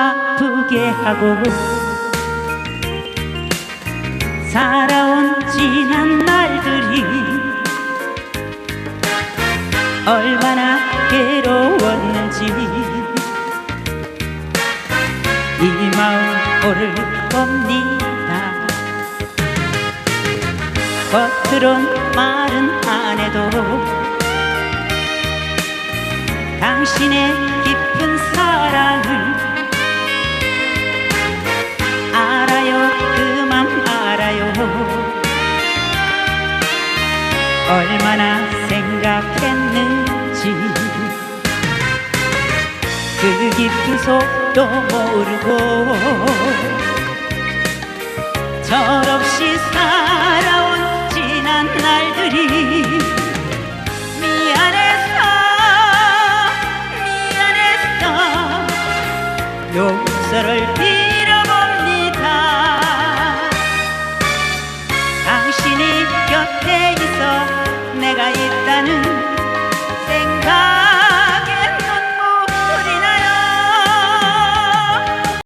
아프게 하고 살아온 지난 날들이 얼마나 괴로웠는지 이 마음 오를 겁니다. 겉으론 말은 안 해도 당신의 얼마나 생각했는지. 그 깊은 속도 모르고 철없이 살아온 지난 날들이 미안해서 미안해서 용서를 빌어봅니다 Spanish